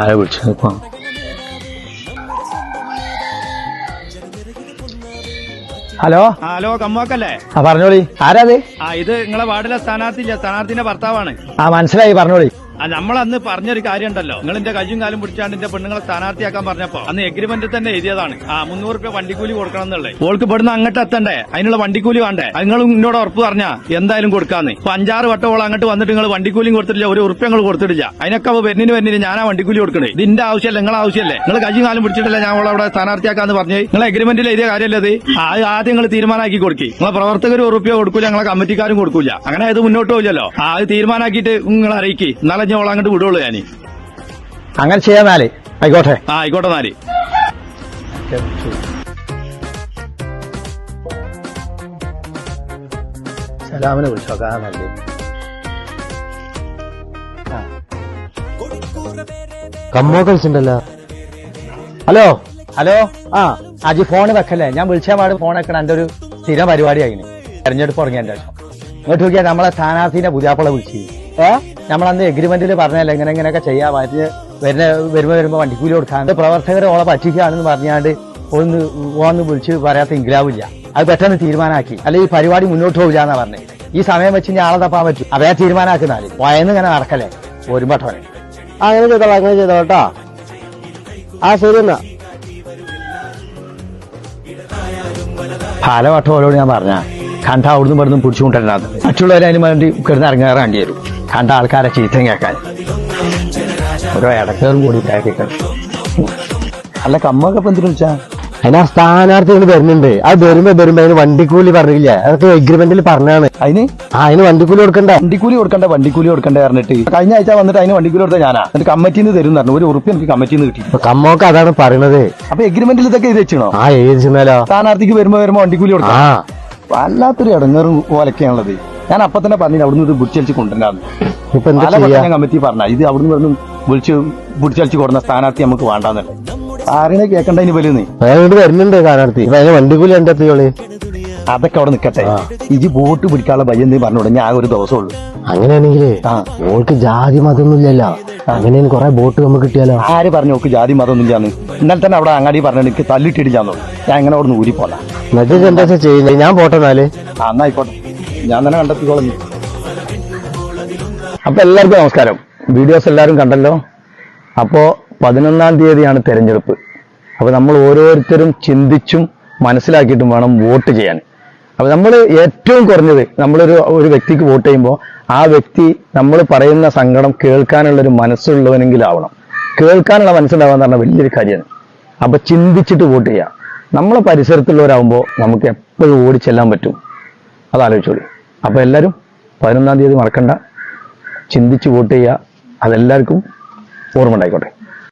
ആരെ വിളിച്ചു ഇപ്പൊ ഹലോ? ഹലോ കമ്മോക്കല്ലേ ആ പറഞ്ഞോളി. ആരാത്? ആ ഇത് നിങ്ങളെ വാർഡിലെ സ്ഥാനാർത്ഥിയില്ല? സ്ഥാനാർത്ഥിന്റെ ഭർത്താവാണ്. ആ മനസ്സിലായി പറഞ്ഞോളി. ആ നമ്മളന്ന് പറഞ്ഞൊരു കാര്യം ഉണ്ടല്ലോ നിങ്ങൾ എന്റെ കയ്യും കാലും പിടിച്ചാണ്ട് എന്റെ പെണ്ണുങ്ങളെ സ്ഥാനാർത്ഥിയാക്കാൻ പറഞ്ഞപ്പോ അന്ന് എഗ്രിമെന്റിൽ തന്നെ എഴുതിയതാണ്. ആ മുന്നൂറ് രൂപ വണ്ടിക്കൂലി കൊടുക്കണം എന്നുള്ളത്. ഓൾക്ക് ഇവിടുന്ന് അങ്ങോട്ട് എത്തണ്ടേ? അതിനുള്ള വണ്ടിക്കൂലി വേണ്ടേ? നിങ്ങളും എന്നോട് ഉറപ്പ് പറഞ്ഞാ എന്തായാലും കൊടുക്കാന്ന്. ഇപ്പൊ അഞ്ചാറ് വട്ടം ഓൾ അങ്ങോട്ട് വന്നിട്ട് നിങ്ങൾ വണ്ടിക്കൂലി കൊടുത്തിട്ടില്ല ഒരു ഉറുപ്പ്യ നിങ്ങൾ കൊടുത്തിട്ടില്ല. അതിനൊക്കെ അവ വരുന്നതിന് ഞാൻ ഞാനാ വണ്ടിക്കൂലി കൊടുക്കണേ. ഇതിന്റെ ആവശ്യമല്ല നിങ്ങളെ ആവശ്യമല്ലേ നിങ്ങൾ കയ്യും കാലും പിടിച്ചിട്ടില്ല ഞാൻ അവിടെ സ്ഥാനാർത്ഥിയാക്കാന്ന് പറഞ്ഞു. നിങ്ങൾ എഗ്രിമെന്റിൽ എഴുതിയ കാര്യമല്ലേ ആ ആദ്യം നിങ്ങൾ തീരുമാനമാക്കി കൊടുക്കി. നിങ്ങളെ പ്രവർത്തകർ ഉറുപ്പ്യ കൊടുക്കൂല ഞങ്ങളെ കമ്മിറ്റിക്കാരും കൊടുക്കൂല. അങ്ങനെ അത് മുന്നോട്ട് പോയില്ലല്ലോ ആ അത് തീരുമാനമാക്കിയിട്ട് നിങ്ങൾ അറിയിക്കി. എന്നാലേ ഞാൻ ഓളെ അങ്ങോട്ട് വിടുള്ളൂ ഞാൻ അങ്ങനെ ചെയ്യാന്നാലേ ആയിക്കോട്ടെ. ആ ആയിക്കോട്ടെ നാല്. സലാമിനെ വിളിച്ചോക്കാ നല്ലേ കമ്മോക്കൽസ് ഉണ്ടല്ലോ ഹലോ? ഹലോ? ആ അജി ഫോൺ വെക്കല്ലേ? ഞാൻ വിളിച്ചാൽ പാട് ഫോൺ വെക്കണം. എന്റെ ഒരു സ്ഥിര പരിപാടിയായിന് തെരഞ്ഞെടുപ്പ് തുടങ്ങിയതിന്റെ ശേഷം. ഇങ്ങോട്ട് നോക്കിയാൽ നമ്മളെ സ്ഥാനാർത്ഥിനെ പുതിയാപ്പള വിളിച്ചു ഏ? നമ്മളന്ന് എഗ്രിമെന്റിൽ പറഞ്ഞല്ലേ ഇങ്ങനെ ഇങ്ങനെയൊക്കെ ചെയ്യാൻ വരുന്ന വരുന്ന വരുമ്പോ വരുമ്പോ വണ്ടിക്കൂലി കൊടുക്കാൻ പ്രവർത്തകരെ ഓളെ പറ്റിക്കുകയാണെന്ന് പറഞ്ഞാണ്ട് ഒന്ന് ഓന്ന് വിളിച്ച് പറയാത്ത ഇംഗ്ലാവില്ല. അത് പെട്ടെന്ന് തീരുമാനമാക്കി അല്ലെ ഈ പരിപാടി മുന്നോട്ട് പോകില്ല എന്നാ പറഞ്ഞത് ഈ സമയം വെച്ച് ഞാൻ ആളെ തപ്പാൻ പറ്റും. അവയെ തീരുമാനമാക്കുന്നാൽ വയന്ന് ഇങ്ങനെ നടക്കല്ലേ? ഒരുമ്പട്ടോനെ ആ അങ്ങനെ ചെയ്തോളാം അങ്ങനെ ചെയ്തോളാം കേട്ടോ. ആ ശരി എന്നാ. പല വട്ടം ഓരോട് ഞാൻ പറഞ്ഞ കണ്ട അവിടുന്ന് ഇവിടുന്ന് പിടിച്ചുകൊണ്ടിരുന്നത് മറ്റുള്ളവരെ അതിന് വേണ്ടി കിടന്ന് ഇറങ്ങാറാണ്ടി വരും. കണ്ട ആൾക്കാരെ ചീത്ത കേൾക്കാൻ ഓരോ ഇടക്കേറും കൂടി അല്ല കമ്മൊക്കെ ഇപ്പൊ എന്തിനു വെച്ചാ അതിന് ആ സ്ഥാനാർത്ഥികൾ വരുന്നുണ്ട്. അത് വരുമ്പോ വരുമ്പോ അതിന് വണ്ടിക്കൂലി പറഞ്ഞില്ല. അതൊക്കെ എഗ്രിമെന്റിൽ പറഞ്ഞാണ് അതിന്? ആ അതിന് വണ്ടിക്കൂലി കൊടുക്കണ്ട. വണ്ടിക്കൂലി കൊടുക്കണ്ട വണ്ടിക്കൂലി കൊടുക്കണ്ട പറഞ്ഞിട്ട്. കഴിഞ്ഞ ആഴ്ച വന്നിട്ട് അതിന് വണ്ടിക്കൂലി കൊടുത്ത ഞാനാ. എന്നിട്ട് കമ്മിറ്റിന്ന് തരും പറഞ്ഞു. ഒരു ഉറുപ്പ് എനിക്ക് കമ്മിറ്റിന്ന് കിട്ടി കമ്മൊക്കെ അതാണ് പറയണത്. അപ്പൊ എഗ്രിമെന്റിൽ ഇതൊക്കെ ഇത് വെച്ചണോ ആ ചെന്നാലോ സ്ഥാനാർത്ഥിക്ക് വരുമ്പോ വരുമ്പോ വണ്ടിക്കൂലി കൊടുക്കാം. വല്ലാത്തൊരു ഇടങ്ങേറും പോലൊക്കെയാണുള്ളത്. ഞാൻ അപ്പൊ തന്നെ പറഞ്ഞു അവിടുന്ന് ഇത് പിടിച്ചലിച്ച് കൊണ്ടുവരാന്ന്. കമ്മിറ്റി പറഞ്ഞ ഇത് അവിടുന്ന് പറഞ്ഞു വിളിച്ച് പിടിച്ചലിച്ച് കൊടുന്ന സ്ഥാനാർത്ഥി നമുക്ക് വേണ്ടാന്നല്ലേ. ആരെയും കേൾക്കണ്ട ഇനി വലുന്ന് വരുന്നുണ്ട് സ്ഥാനാർത്ഥി. വണ്ടി കൂലി എന്റെ അതൊക്കെ അവിടെ നിക്കട്ടെ. ഇജി ബോട്ട് പിടിക്കാനുള്ള ഭയം നീ തുടങ്ങി ഞാൻ ഒരു ദിവസമുള്ളൂ. ഉള്ളൂ അങ്ങനെയാണെങ്കിലേ ഓൾക്ക് ജാതി മതമൊന്നുമില്ലല്ലോ. അങ്ങനെ കുറെ ബോട്ട് നമുക്ക് കിട്ടിയാലോ? ആര് പറഞ്ഞു ഓക്ക് ജാതി മതമൊന്നും ഇല്ലാന്ന് ഇന്നലെ തന്നെ അവിടെ അങ്ങാടി പറഞ്ഞു എനിക്ക് തല്ലിട്ടിടില്ലാന്നു ഞാൻ ഇങ്ങനെ അവിടെ നിന്ന് ഊരി പോലാ എന്താ ചെയ്യുന്നത് ഞാൻ പോട്ടെ എന്നാൽ. ആ എന്നാ ആയിക്കോട്ടെ. ഞാൻ തന്നെ കണ്ടെത്തിക്കോളഞ്ഞു അപ്പൊ എല്ലാവർക്കും നമസ്കാരം. വീഡിയോസ് എല്ലാവരും കണ്ടല്ലോ? അപ്പോ പതിനൊന്നാം തീയതിയാണ് തെരഞ്ഞെടുപ്പ്. അപ്പൊ നമ്മൾ ഓരോരുത്തരും ചിന്തിച്ചും മനസ്സിലാക്കിയിട്ടും വേണം വോട്ട് ചെയ്യാൻ. അപ്പൊ നമ്മൾ ഏറ്റവും കുറഞ്ഞത് നമ്മളൊരു ഒരു വ്യക്തിക്ക് വോട്ട് ചെയ്യുമ്പോൾ ആ വ്യക്തി നമ്മൾ പറയുന്ന സങ്കടം കേൾക്കാനുള്ളൊരു മനസ്സുള്ളവനെങ്കിലാവണം. കേൾക്കാനുള്ള മനസ്സുണ്ടാവാന്ന് പറഞ്ഞാൽ വലിയൊരു കാര്യമാണ്. അപ്പൊ ചിന്തിച്ചിട്ട് വോട്ട് ചെയ്യുക നമ്മളെ പരിസരത്തുള്ളവരാകുമ്പോൾ നമുക്ക് എപ്പോഴും ഓടി ചെല്ലാൻ പറ്റും. അത് ആലോചിച്ചോളി അപ്പൊ എല്ലാവരും പതിനൊന്നാം തീയതി മറക്കണ്ട. ചിന്തിച്ച് വോട്ട് ചെയ്യുക. അതെല്ലാവർക്കും ഓർമ്മ ഉണ്ടായിക്കോട്ടെ